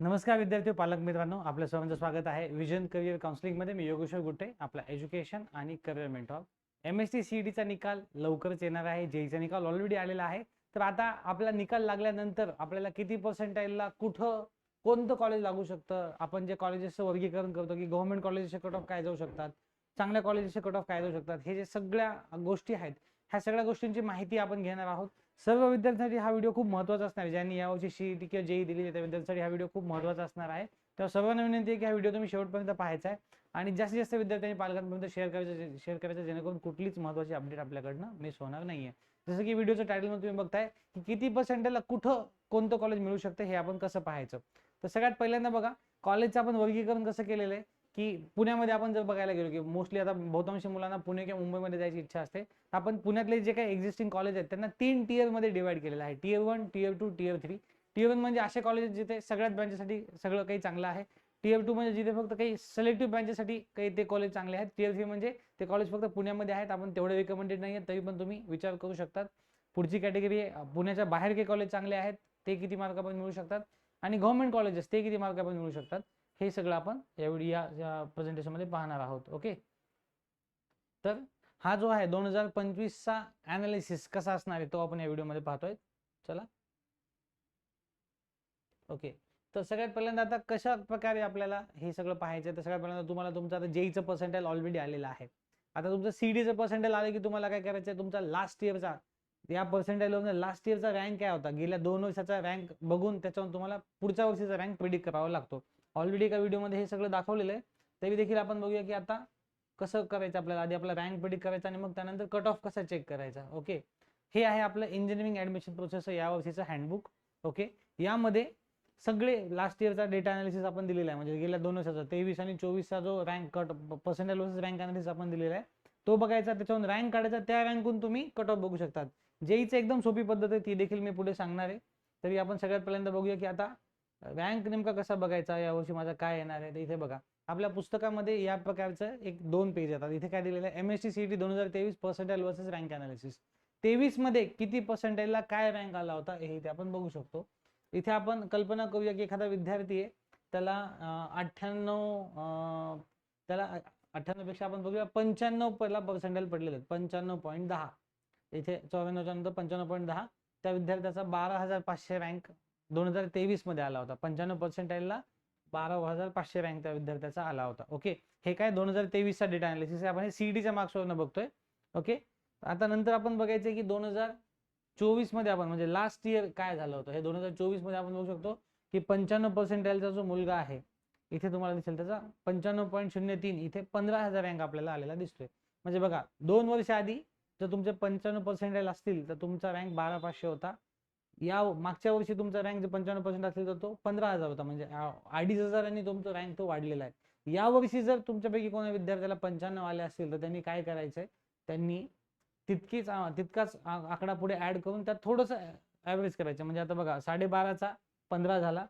नमस्कार विद्यार्थी पालक मित्रांनो आपल्या सर्वांचं स्वागत आहे. विजन करिअर काउन्सिलिंगमध्ये मी योगेश्वर गुट्टे आपला एज्युकेशन आणि career mentor M S T C टीचा निकाल लवकरच येणार आहे. जेईचा निकाल ऑलरेडी आलेला आहे. तर आता आपला निकाल लागल्यानंतर आपल्याला किती पर्सेंटाईलला कुठं कोणतं कॉलेज लागू शकतं? आपण जे कॉलेजेसचं वर्गीकरण करतो की गव्हर्नमेंट कॉलेजेसचे कट ऑफ काय जाऊ शकतात? चांगल्या कॉलेजेसचे कट ऑफ काय जाऊ शकतात? हे जे सगळ्या गोष्टी आहेत ह्या सगळ्या गोष्टींची माहिती आपण घेणार आहोत. सर्व विद्यार्थ्यांसाठी हा व्हिडिओ खूप महत्त्वाचा असणार आहे. ज्यांनी यावर्षी सीईटी किंवा जेई दिली त्या विद्यार्थ्यांसाठी हा व्हिडिओ खूप महत्त्वाचा असणार आहे. तेव्हा सर्वांना विनंती आहे की हा व्हिडिओ तुम्ही शेवटपर्यंत पाहायचा आहे. आणि जास्तीत जास्त विद्यार्थ्यांनी पालकांपर्यंत शेअर करायचं शेअर करायचं जेणेकरून कुठलीच महत्त्वाची अपडेट आपल्याकडनं मिस होणार नाहीये. जसं की व्हिडिओचं टायटलमध्ये तुम्ही बघताय की किती पर्सेंटेजला कुठं कोणतं कॉलेज मिळू शकतं हे आपण कसं पाहायचं? तर सगळ्यात पहिल्यांदा बघा कॉलेजचं आपण वर्गीकरण कसं केलेलं आहे? की पुण्यामध्ये आपण जर बघायला गेलो की मोस्टली आता बहुतांश मुलांना पुणे किंवा मुंबईमध्ये जायची इच्छा असते आपण पुण्यातले जे काही एक्झिस्टिंग कॉलेज आहेत त्यांना तीन टीयरमध्ये डिवाइड केलेलं आहे. Tier one tier two tier three tier one म्हणजे असे कॉलेज जिथे सगळ्याच ब्रँचेसाठी सगळं काही चांगलं आहे. टीयर टू म्हणजे जिथे फक्त काही सिलेक्टिव्ह ब्रँचेसाठी काही ते कॉलेज चांगले आहेत. टीयर थ्री म्हणजे ते कॉलेज फक्त पुण्यामध्ये आहेत. आपण तेवढे रिकमेंडेड नाही आहेत तरी पण तुम्ही विचार करू शकतात. पुढची कॅटेगरी पुण्याच्या बाहेर काही कॉलेज चांगले आहेत ते किती मार्क आपण मिळू शकतात. आणि गव्हर्नमेंट कॉलेजेस ते किती मार्क आपण मिळू शकतात. हे सगळं आपण यावेळी या प्रेझेंटेशनमध्ये पाहणार आहोत ओके तर हा जो आहे दोन हजार पंचवीसचा अनालिसिस कसा असणार आहे तो आपण या व्हिडिओमध्ये पाहतोय. चला. ओके तर सगळ्यात पहिल्यांदा आता कशा प्रकारे आपल्याला हे सगळं पाहायचं तर सगळ्यात पहिल्यांदा तुम्हाला तुमचं आता जेईचं पर्सेंटेज ऑलरेडी आलेलं आहे. आता तुमचं सीडीचं पर्सेंटेज आलं की तुम्हाला काय करायचं आहे? तुमचा लास्ट इयरचा या पर्सेंटेजवर लास्ट इयरचा रँक काय होता? गेल्या दोन वर्षाचा रँक बघून त्याच्यावर तुम्हाला पुढच्या वर्षीचा रँक प्रिडिक्ट करावा लागतो. ऑलरेडी एका व्हिडिओमध्ये हे सगळं दाखवलेलं आहे. तरी देखील आपण बघूया की आता कसं करायचं आपल्याला? आधी आपला रँक प्रिडिक्ट करायचा आणि मग त्यानंतर कट ऑफ कसा चेक करायचा? ओके हे आहे आपलं इंजिनिअरिंग ऍडमिशन प्रोसेस या वर्षीचं हँडबुक ओके यामध्ये सगळे लास्ट इयरचा डेटा अनालिसिस आपण दिलेला आहे. म्हणजे गेल्या दोन वर्षाचा तेवीस आणि चोवीसचा जो rank cut percentage versus rank analysis आपण दिलेला आहे तो बघायचा. त्याच्यावरून रँक काढायचा. त्या रँकून तुम्ही कट ऑफ बघू शकतात. जेईचं एकदम सोपी पद्धत आहे ती देखील मी पुढे सांगणार आहे. तरी आपण सगळ्यात पहिल्यांदा बघूया की आता रँक नेमका कसा बघायचा? यावर्षी माझा काय येणार आहे? इथे बघा. आपल्या पुस्तकामध्ये या प्रकारचं एक दोन पेज येतात. इथे काय दिलेलं आहे? M S T C T दोन हजार तेवीस पर्सेंटाईल वर्सेस रँक अनालिसिस तेवीसमध्ये किती पर्सेंटाईलला काय रँक आला होता? हे इथे आपण बघू शकतो. इथे आपण कल्पना करूया की एखादा विद्यार्थी आहे त्याला अठ्ठ्याण्णव त्याला अठ्ठ्याण्णवपेक्षा आपण बघूया पंच्याण्णव पहिला पर्सेंटाईल पडलेले आहेत. पंच्याण्णव पॉईंट दहा. इथे चौऱ्याण्णवच्या नंतर पंच्याण्णव पॉईंट दहा. त्या विद्यार्थ्याचा बारा हजार पाचशे रँक दोन हजार तेवीसमध्ये आला होता. पंच्याण्णव पर्सेंटाईलला बारा हजार पाचशे रँक त्या विद्यार्थ्याचा आला होता. ओके हे काय दोन हजार तेवीसचा डेटा अनालिसिस आपण हे सीईटीच्या मार्क्सवरनं बघतोय. ओके आता नंतर आपण बघायचं की दोन हजार चोवीसमध्ये आपण म्हणजे लास्ट इयर काय झालं होतं? हे दोन हजार चोवीसमध्ये आपण बघू शकतो की पंच्याण्णव पर्सेंटाईलचा जो मुलगा आहे इथे तुम्हाला दिसेल त्याचा पंच्याण्णव पॉईंट शून्य तीन इथे पंधरा हजार रँक आपल्याला आलेला दिसतोय. म्हणजे बघा दोन वर्ष आधी जर तुमचे पंच्याण्णव पर्सेंटाईल असतील तर तुमचा रँक बारा पाचशे होता. या मागच्या वर्षी तुमचा रँक जर पंच्याण्णव पर्सेंट असेल तर तो पंधरा हजार होता. म्हणजे अडीच हजारांनी तुमचा रँक तो वाढलेला आहे. या वर्षी जर तुमच्यापैकी कोणा विद्यार्थ्याला पंच्याण्णव आले असतील तर त्यांनी काय करायचंय? त्यांनी तितकीच तितकाच आकडा पुढे ऍड करून त्यात थोडंसं ॲव्हरेज करायचं. म्हणजे आता बघा साडेबाराचा पंधरा झाला.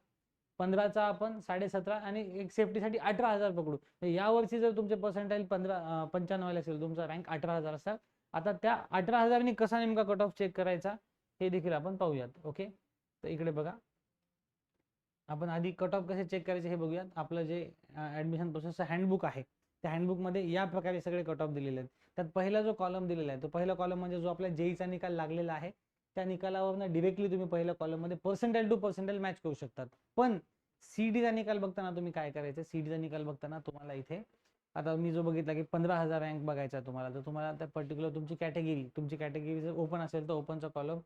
पंधराचा आपण साडेसतरा आणि एक सेफ्टीसाठी अठरा हजार पकडू. या वर्षी जर तुमचे पर्सेंटाईल पंधरा पंच्याण्णव आले असेल तुमचा रँक अठरा हजार असेल. आता त्या अठरा हजारांनी कसा नेमका कट ऑफ चेक करायचा? हे देखील आपण पाहूयात ओके तर इकडे बघा. आपण आधी कट ऑफ कसे चेक करायचे हे बघूयात. आपलं जे ऍडमिशन प्रोसेसचं हँडबुक आहे त्या हँडबुकमध्ये या प्रकारे सगळे कट ऑफ दिलेले आहेत. त्यात पहिला जो कॉलम दिलेला आहे तो पहिला कॉलम म्हणजे जो आपल्या जेईचा निकाल लागलेला आहे त्या निकालावरनं डिरेक्टली तुम्ही पहिल्या कॉलममध्ये पर्सेंटेज टू पर्सेंटेज मॅच करू शकतात. पण सीडीचा निकाल बघताना तुम्ही काय करायचं? सीडीचा निकाल बघताना तुम्हाला इथे आता मी जो बघितला की पंधरा हजार रँक बघायचा तुम्हाला तर तुम्हाला त्या पर्टिक्युलर तुमची कॅटेगरी तुमची कॅटेगरी जर ओपन असेल तर ओपनचा कॉलम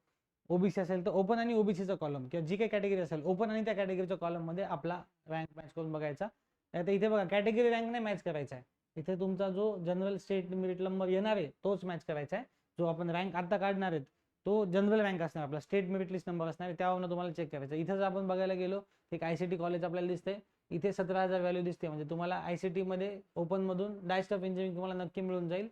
ओबीसी असेल तर ओपन आणि ओबीसीचा कॉलम किंवा जी काही कॅटेगरी असेल ओपन आणि त्या कॅटेगरीच्या कॉलममध्ये आपला रँक मॅच करून बघायचा. आता इथे बघा कॅटेगरी रँक नाही मॅच करायचा आहे इथे तुमचा जो जनरल स्टेट मेरिट नंबर येणार आहे तोच मॅच करायचा आहे जो आपण रँक आता काढणार आहेत तो जनरल रँक असणार आपला स्टेट मेरिट लिस्ट नंबर असणार आहे त्यावरून तुम्हाला चेक करायचं इथं जर आपण बघायला गेलो एक आय कॉलेज आपल्याला दिसते इथे सतरा हजार व्हॅल्यू दिसते म्हणजे तुम्हाला आय सी टीमध्ये ओपनमधून डायस्ट ऑफ इंजिनिअरिंग तुम्हाला नक्की मिळून जाईल.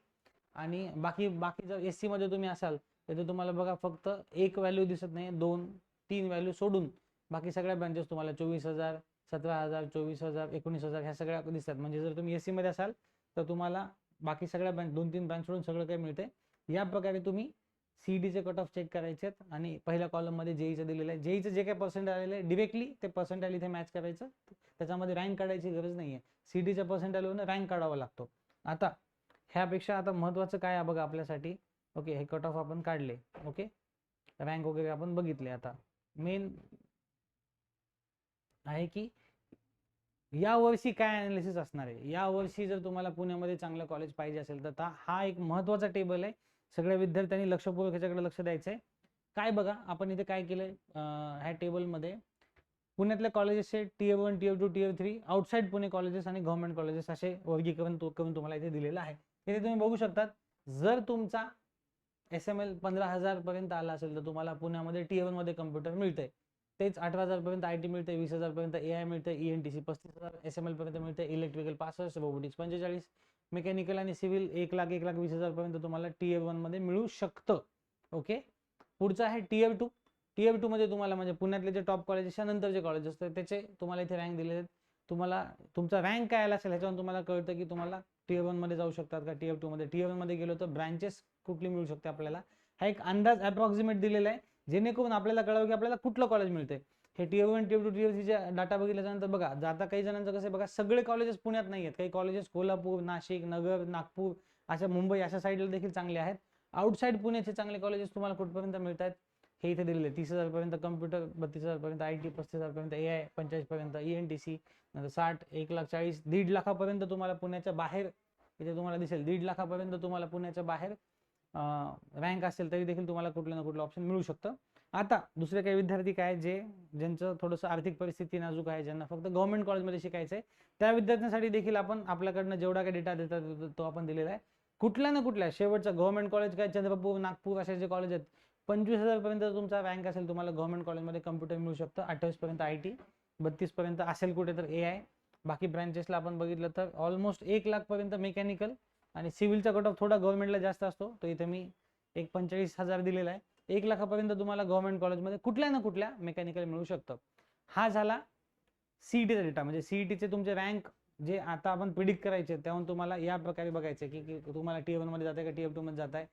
आणि बाकी बाकी जर एस सीमध्ये तुम्ही असाल तर तुम्हाला बघा फक्त एक व्हॅल्यू दिसत नाही दोन तीन व्हॅल्यू सोडून बाकी सगळ्या ब्रँचेस तुम्हाला चोवीस हजार सतरा हजार चोवीस हजार एकोणीस हजार ह्या सगळ्या दिसतात. म्हणजे जर तुम्ही एसमध्ये असाल तर तुम्हाला बाकी सगळ्या ब्रँच दोन तीन ब्रँच सोडून सगळं काही मिळते या प्रकारे तुम्ही सीईडीचे कट ऑफ चेक करायचे आहेत आणि पहिल्या कॉलममध्ये जेईचं दिलेलं आहे. जेईचं जे काही पर्सेंट आलेलं आहे डिरेक्टली ते पर्सेंटेज इथे मॅच करायचं. त्याच्यामध्ये रँक काढायची गरज नाही आहे पर्सेंट पर्सेंटेजवरून रँक काढावा लागतो. आता ह्यापेक्षा आता महत्त्वाचं काय आहे बघा आपल्यासाठी? ओके हे कट ऑफ आपण काढले ओके? रँक वगैरे आपण बघितले आता. मेन आहे की या वर्षी काय अनालिसिस असणार आहे? या वर्षी जर तुम्हाला पुण्यामध्ये चांगलं कॉलेज पाहिजे असेल तर हा एक महत्त्वाचा टेबल आहे. सगळ्या विद्यार्थ्यांनी लक्षपूर्वक ह्याच्याकडे लक्ष द्यायचं आहे. काय बघा आपण इथे काय केलंय? ह्या टेबलमध्ये पुण्यातल्या कॉलेजेसचे tier one tier two tier three outside Pune colleges आणि गव्हर्नमेंट कॉलेजेस असे वर्गीकरण करून तुम्हाला इथे दिलेलं आहे. इथे तुम्ही बघू शकतात जर तुमचा एस एम एल पंधरा हजार पर्यंत आला असेल तर तुम्हाला पुण्यामध्ये टी वनमध्ये कम्प्युटर मिळतंय. तेच अठरा हजार पर्यंत आय टी मिळते वीस हजार पर्यंत ए आय मिळते ई एन टी सी पस्तीस हजार एस एम एल पर्यंत मिळते इलेक्ट्रिकल पासष्ट रोबोटिक्स पंचेचाळीस मेकॅनिकल आणि सिव्हिल एक लाख एक लाख वीस हजार पर्यंत तुम्हाला टी वनमध्ये मिळू शकतं. ओके पुढचं आहे T F two tier two मध्ये तुम्हाला म्हणजे पुण्यातले जे टॉप कॉलेजेसच्या नंतरचे कॉलेज असतात त्याचे तुम्हाला इथे रँक दिले आहेत. तुम्हाला तुमचा रँक काय आला असेल ह्याच्यावर तुम्हाला कळतं की तुम्हाला टीयर वनमध्ये जाऊ शकतात का? टीयर टू मध्ये. टीयर वनमध्ये गेलो तर ब्रँचेस कुठली मिळू शकते आपल्याला? हा एक अंदाज अप्रॉक्सिमेट दिलेला आहे. जेणेकरून आपल्याला कळावं की आपल्याला कुठलं कॉलेज मिळते हे tier one T two tier सीच्या डाटा बघितल्याच्यानंतर बघा जाता काही जणांचं कसं आहे बघा सगळे कॉलेजेस पुण्यात नाही आहेत. काही कॉलेजेस कोल्हापूर नाशिक नगर नागपूर अशा मुंबई अशा साईडला देखील चांगले आहेत. आउटसाईड पुण्याचे चांगले कॉलेजेस तुम्हाला कुठपर्यंत मिळत आहेत हे इथे दिलेले तीस हजारपर्यंत कम्प्युटर बत्तीस हजारपर्यंत आय टी पस्तीस हजारपर्यंत ए आय पंचाळीसपर्यंत ई एन टी सी नंतर साठ एक लाख चाळीस दीड लाखापर्यंत तुम्हाला पुण्याच्या बाहेर इथे तुम्हाला दिसेल. दीड लाखापर्यंत तुम्हाला पुण्याच्या बाहेर रँक असेल तरी देखील तुम्हाला कुठलं ना कुठलं ऑप्शन मिळू शकतं. आता दुसरे काही विद्यार्थी काय जे ज्यांचं थोडंसं आर्थिक परिस्थिती नाजूक आहे ज्यांना फक्त गव्हर्नमेंट कॉलेजमध्ये शिकायचं आहे त्या विद्यार्थ्यांसाठी देखील आपण आपल्याकडनं जेवढा काही डेटा देतात तो- आपण दिलेला आहे. कुठल्या ना कुठल्या शेवटचा गव्हर्नमेंट कॉलेज काय चंद्रपूर नागपूर असे जे कॉलेज आहेत पंचवीस हजारपर्यंत तुमचा रँक असेल तुम्हाला गव्हर्नमेंट कॉलेजमध्ये कम्प्युटर मिळू शकतं. अठ्ठावीस पर्यंत आय टी बत्तीस पर्यंत असेल कुठे तर ए आय बाकी ब्रँचेसला आपण बघितलं तर ऑलमोस्ट एक लाख पर्यंत मेकॅनिकल आणि सिव्हिलचा कट ऑफ थोडा गव्हर्नमेंटला जास्त असतो तो इथे मी एक पंचेचाळीस हजार दिलेला आहे. एक लाखापर्यंत तुम्हाला गव्हर्नमेंट कॉलेजमध्ये कुठल्या ना कुठल्या मेकॅनिकल मिळू शकतं. हा झाला सीईटीचा डेटा म्हणजे सीईटीचे तुमचे रँक जे आता आपण प्रिडिक्ट करायचे त्याहून तुम्हाला या प्रकारे बघायचे की की तुम्हाला टी मध्ये जाताय का टी एफमध्ये जात आहे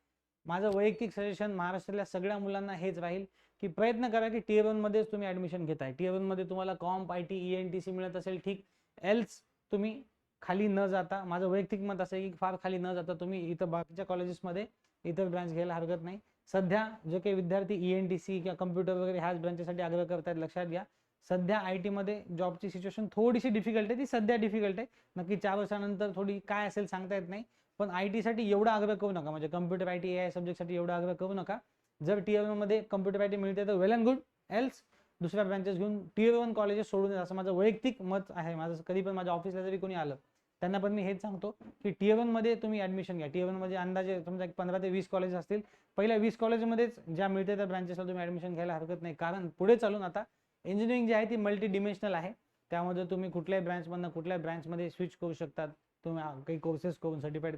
माझं वैयक्तिक सजेशन महाराष्ट्रातल्या सगळ्या मुलांना हेच राहील की प्रयत्न करा की टी मध्येच तुम्ही ऍडमिशन घेताय. टी मध्ये तुम्हाला comp I T E N T C मिळत असेल ठीक. एल्स तुम्ही खाली न जाता माझं वैयक्तिक मत असं आहे की फार खाली न जाता तुम्ही इथं बाकीच्या कॉलेजेसमध्ये इतर ब्रांच घ्यायला हरकत नाही. सध्या जे काही विद्यार्थी ई एन टी सी किंवा कम्प्युटर वगैरे ह्याच ब्रांचेसाठी आग्रह करतायत लक्षात घ्या. सध्या आय टीमध्ये जॉबची सिच्युएशन थोडीशी डिफिकल्ट आहे ती सध्या डिफिकल्ट आहे. नक्की चार वर्षानंतर थोडी काय असेल सांगता येत नाही. पण आय टीसाठी एवढा आग्रह करू नका. म्हणजे computer I T A I सब्जेक्टसाठी एवढा आग्रह करू नका. जर टी एममध्ये कम्प्युटर आय टी मिळते तर वेल अँड गुड एल्स दुसऱ्या ब्रँचेस घेऊन टी वन कॉलेजेस सोडून असं माझं वैयक्तिक मत आहे. माझं कधी पण माझ्या ऑफिसला जरी कोणी आलं त्यांना पण मी हेच सांगतो की टी मध्ये तुम्ही ऍडमिशन घ्या. टी मध्ये अंदाजे समजा एक पंधरा ते वीस कॉलेज असतील. पहिल्या वीस कॉलेजमध्येच ज्या मिळते त्या ब्रँचेसला तुम्ही ऍडमिशन घ्यायला हरकत नाही. कारण पुढे चालून आता इंजिनिअरिंग जी आहे ती मल्टी डिमेन्शनल आहे. त्यामध्ये तुम्ही कुठल्याही ब्रँचमधनं कुठल्याही ब्रँचमध्ये स्विच करू शकतात. तुम्ही काही कोर्सेस करून सर्टिफाईड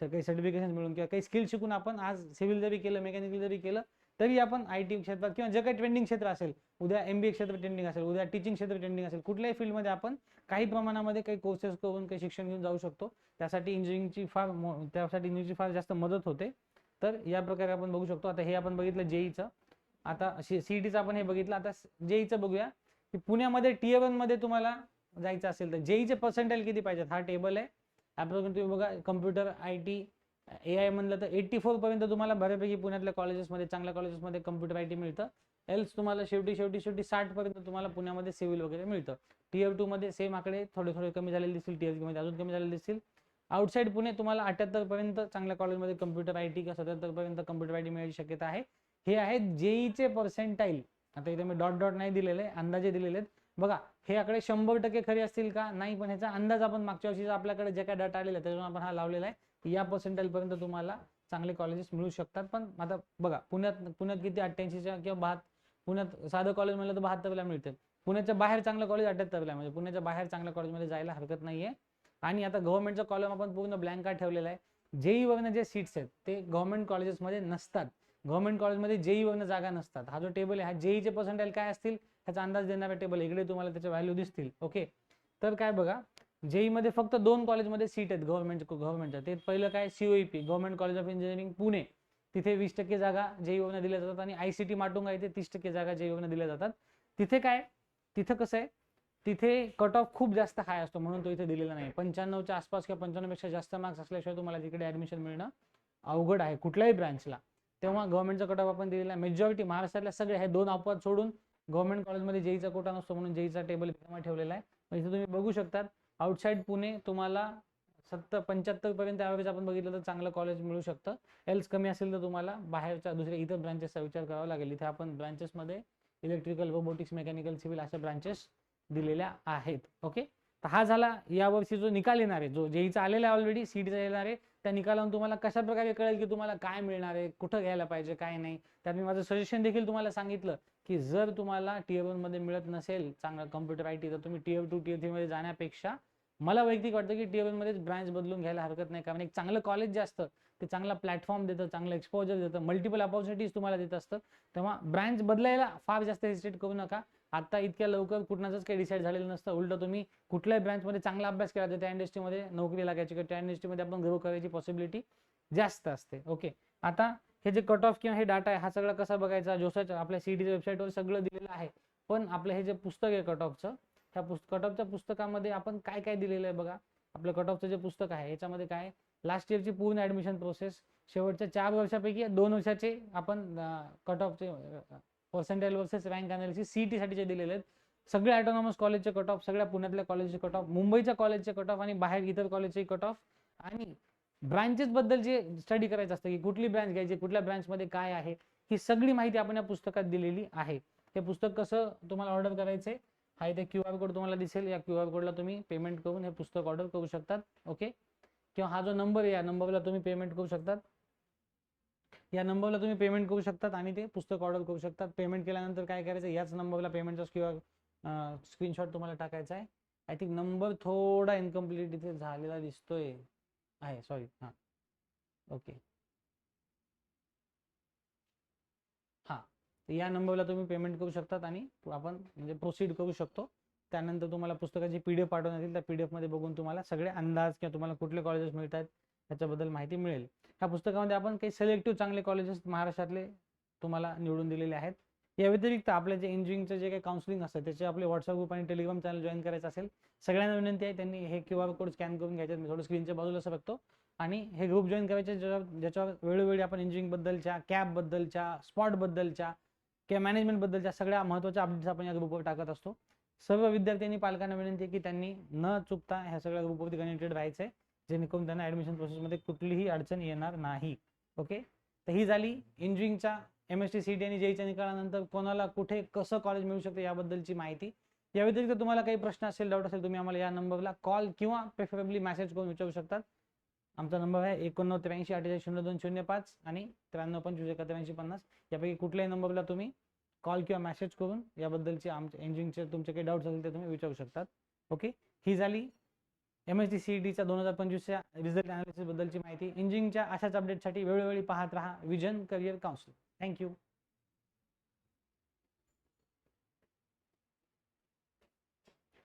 काही सर्टिफिकेशन मिळून किंवा काही स्किल शिकून आपण आज सिव्हिल जरी केलं मेकॅनिकल जरी केलं तरी आपण आय टी क्षेत्रात किंवा जे काही ट्रेंडिंग क्षेत्र असेल उद्या एम बी ए क्षेत्र ट्रेंडिंग असेल उद्या टीचिंग क्षेत्र ट्रेंडिंग असेल कुठल्याही फील्डमध्ये आपण काही प्रमाणामध्ये काही कोर्सेस करून काही शिक्षण घेऊन जाऊ शकतो. त्यासाठी इंजिनिअरिंगची फार त्यासाठी इंजिनिअरिंगची फार जास्त मदत होते. तर या प्रकारे आपण बघू शकतो. आता हे आपण बघितलं जेईचं आता सीईटीचं आपण हे बघितलं. आता जेईचं बघूया. की पुण्यामध्ये टी मध्ये तुम्हाला जायचं असेल तर जेईचे पर्सेंटेज किती पाहिजेत? हा टेबल आहे. अप्रॉक्सिमेट तुम्ही बघा computer I T A I म्हणलं तर एट्टी फोर पर्यंत तुम्हाला बऱ्यापैकी पुण्यातल्या कॉलेजेसमध्ये चांगल्या कॉलेजेसमध्ये कम्प्युटर आय टी मिळतं. एल्स तुम्हाला शेवटी शेवटी शेवटी साठ पर्यंत तुम्हाला पुण्यामध्ये सिव्हिल वगैरे मिळतं. टी एफ टू मध्ये सेम आकडे थोडे थोडे कमी झालेले दिसतील टी एफमध्ये अजून कमी झालेले दिसतील. आउटसाईड पुणे तुम्हाला अठ्याहत्तरपर्यंत चांगल्या कॉलेजमध्ये कम्प्युटर आय टी किंवा सत्याहत्तरपर्यंत कम्प्युटर आय टी मिळायची शक्यता आहे. हे आहेत जेईचे पर्सेंटाईल आता इथे मी डॉट डॉट नाही दिलेले अंदाजे दिलेले आहेत बघा हे आकडे शंभर टक्के खरे असतील का? नाही पण ह्याचा अंदाज आपण मागच्या वर्षीचा आपल्याकडे जे काय डाटा आलेला आहे त्याच्यावर आपण हा लावलेला आहे. या पर्सेंटेजपर्यंत तुम्हाला चांगले कॉलेजेस मिळू शकतात. पण आता बघा पुण्यात पुण्यात किती अठ्ठ्याऐंशीच्या किंवा बहात पुण्यात साधं कॉलेज म्हणलं तर बहात्तरला मिळते. पुण्याच्या बाहेर चांगलं कॉलेज अठ्याहत्तरला म्हणजे पुण्याच्या बाहेर चांगल्या कॉलेजमध्ये जायला हरकत नाहीये. आणि आता गव्हर्नमेंटचं कॉलम आपण पूर्ण ब्लँका ठेवलेला आहे. जेई वरनं जे सीट्स आहेत ते गव्हर्नमेंट कॉलेजेसमध्ये नसतात. गव्हर्नमेंट कॉलेजमध्ये जेई वरनं जागा नसतात. हा जो टेबल आहे हा जेईचे पर्सेंटाईल काय असतील ह्याचा अंदाज देणारा टेबल इकडे तुम्हाला त्याच्या व्हॅल्यू दिसतील. ओके तर काय बघा जेई मध्ये फक्त दोन कॉलेजमध्ये सीट आहेत गव्हर्नमेंट गव्हर्नमेंटच्या ते पहिलं काय? COEP government college of engineering Pune. तिथे वीस टक्के जागा जे योजना दिल्या जातात आणि आय सी टी माटुंगा इथे तीस टक्के जागा जे योजना दिल्या जातात. तिथे काय? तिथं कसं आहे? तिथे कट ऑफ खूप जास्त हाय असतो म्हणून तो इथे दिलेला नाही. पंच्याण्णवच्या आसपास किंवा पंच्याण्णवपेक्षा जास्त मार्क्स असल्याशिवाय तुम्हाला तिकडे ऍडमिशन मिळणं अवघड आहे कुठल्याही ब्रँचला तेव्हा गव्हर्नमेंटचा कट ऑफ आपण दिलेला आहे. मेजॉरिटी महाराष्ट्रातल्या सगळे हे दोन अपवाद सोडून गव्हर्नमेंट कॉलेजमध्ये जेईचा कोटा नसतो म्हणून जेईचा टेबल ठेवलेला आहे. इथे तुम्ही बघू शकतात आउटसाईड पुणे तुम्हाला सत्तर पंच्याहत्तरपर्यंत ॲव्हरेज आपण बघितलं तर चांगलं कॉलेज मिळू शकतं. एल्स कमी असेल तर तुम्हाला बाहेरच्या दुसऱ्या इतर ब्रांचेसचा विचार करावा लागेल. इथे आपण ब्रांचेसमध्ये इलेक्ट्रिकल रोबोटिक्स मेकॅनिकल सिव्हिल अशा ब्रांचेस दिलेल्या आहेत. ओके तर हा झाला यावर्षी जो निकाल येणार आहे जो जेईचा आलेला आहे ऑलरेडी सीटीचा येणार आहे त्या निकालावरून तुम्हाला कशा प्रकारे कळेल की तुम्हाला काय मिळणार आहे कुठं घ्यायला पाहिजे काय नाही? त्यात मी माझं सजेशन देखील तुम्हाला सांगितलं की जर तुम्हाला टियर वनमध्ये मिळत नसेल चांगला कम्प्युटर आय टी तर तुम्ही टियर टू टियर थ्रीमध्ये जाण्यापेक्षा मला वैयक्तिक वाटतं की टी वन मध्येच ब्रांच बदलून घ्यायला हरकत नाही. कारण एक चांगलं कॉलेज जे असतं ते चांगला प्लॅटफॉर्म देतं चांगलं एक्सपोजर देतं मल्टिपल अपॉर्च्युनिटीज तुम्हाला देत असतं. तेव्हा ब्रँच बदलायला फार जास्त हेजिटेट करू नका. आता इतक्या लवकर कुठनाच काही डिसाईड झालेलं नसतं. उलट तुम्ही कुठल्याही ब्रँचमध्ये चांगला अभ्यास केला तर त्या इंडस्ट्रीमध्ये नोकरी लागायची किंवा त्या इंडस्ट्रीमध्ये आपण ग्रो करायची पॉसिबिलिटी जास्त असते. ओके आता हे जे कट ऑफ किंवा हे डाटा आहे हा सगळा कसा बघायचा? जोसाच्या आपल्या सीडीच्या वेबसाईटवर सगळं दिलेलं आहे. पण आपलं हे जे पुस्तक आहे कट ऑफचं त्या पुस्त कट ऑफच्या पुस्तकामध्ये आपण काय काय दिलेलं आहे बघा. आपलं कट ऑफचं जे पुस्तक आहे याच्यामध्ये काय लास्ट इयरची पूर्ण ऍडमिशन प्रोसेस शेवटच्या चार वर्षापैकी दोन वर्षाचे आपण कट ऑफचे वर्सेस रँक अनालिसिस सीईटी साठी जे दिलेले आहेत सगळे ऑटोनॉमस कॉलेजचे कट ऑफ सगळ्या पुण्यातल्या कॉलेजचे कट ऑफ मुंबईच्या कॉलेजचे कट ऑफ आणि बाहेर इतर कॉलेजचे कट ऑफ आणि ब्रांचेस बद्दल जे स्टडी करायचं असतं की कुठली ब्रांच घ्यायची कुठल्या ब्रांचमध्ये काय आहे ही सगळी माहिती आपण या पुस्तकात दिलेली आहे. हे पुस्तक कसं तुम्हाला ऑर्डर करायचंय? हा इथे क्यू आर कोड तुम्हाला दिसेल. या क्यू आर कोडला तुम्ही पेमेंट करून हे पुस्तक ऑर्डर करू शकतात. ओके किंवा हा जो नंबर आहे या नंबरला तुम्ही पेमेंट करू शकतात. या नंबरला तुम्ही पेमेंट करू शकतात आणि ते पुस्तक ऑर्डर करू शकतात. पेमेंट केल्यानंतर काय करायचं? याच नंबरला पेमेंटचा क्यू आर स्क्रीनशॉट तुम्हाला टाकायचा आहे. आय थिंक नंबर थोडा इनकम्प्लीट इथे झालेला दिसतोय. आहे सॉरी हां. ओके हां तर या नंबरला तुम्ही पेमेंट करू शकतात आणि आपण म्हणजे प्रोसीड करू शकतो. त्यानंतर तुम्हाला पुस्तकाची पी डी एफ पाठवण्यात येईल. त्या पी डी एफमध्ये बघून तुम्हाला सगळे अंदाज किंवा तुम्हाला कुठले कॉलेजेस मिळत आहेत त्याच्याबद्दल माहिती मिळेल. ह्या पुस्तकामध्ये आपण काही सिलेक्टिव्ह चांगले कॉलेजेस महाराष्ट्रातले तुम्हाला निवडून दिलेले आहेत. या व्यतिरिक्त आपल्या जे इंजिनिअरिंगचं जे काही काउन्सिलिंग असतं त्याचे आपले व्हॉट्सअप ग्रुप आणि टेलिग्राम चॅनल जॉईन करायचं असेल सगळ्यांना विनंती आहे त्यांनी हे क्यू आर कोड स्कॅन करून घ्यायचे मी थोडं स्क्रीनच्या बाजूला असं बघतो. आणि हे ग्रुप जॉईन करायचे ज्याच्यावर ज्याच्यावर वेळोवेळी आपण इंजिनिअरिंगबद्दलच्या कॅबबद्दलच्या स्पॉटबद्दलच्या किंवा मॅनेजमेंट बद्दलच्या सगळ्या महत्त्वाच्या अपडेट्स आपण या ग्रुपवर टाकत असतो. सर्व विद्यार्थ्यांनी पालकांना विनंती आहे की त्यांनी न चुकता ह्या सगळ्या ग्रुपवरती कनेक्टेड राहायचं आहे जेणेकरून त्यांना ऍडमिशन प्रोसेसमध्ये कुठलीही अडचण येणार नाही. ओके तर ही झाली इंजिनिअरिंगच्या M S T C T आणि जेईच्या निकालानंतर कोणाला कुठे कसं कॉलेज मिळू शकतं याबद्दलची माहिती. या व्यतिरिक्त तुम्हाला काही प्रश्न असेल डाऊट असेल तुम्ही आम्हाला या नंबरला कॉल किंवा प्रेफरेबली मेसेज करून विचारू शकतात. आमचा नंबर आहे एकोणनव्वद त्र्याऐंशी अठ्ठेचाळीस शून्य दोन शून्य पाच आणि त्र्याण्णव पंचवीस एका ऐंशी पन्नास. यापैकी कुठल्याही नंबरला तुम्ही कॉल किंवा मेसेज करून याबद्दलचे आमच्या इंजिनिअरिंगचे तुमचे काही डाऊट्स असेल ते तुम्ही विचारू शकतात. ओके ही झाली एम एस सी सी टीच्या दोन हजार पंचवीसच्या रिझल्ट अनालिसिसबद्दलची माहिती. इंजिनिअरिंगच्या अशाच अपडेटसाठी वेळोवेळी पाहत राहा. Vision career council thank you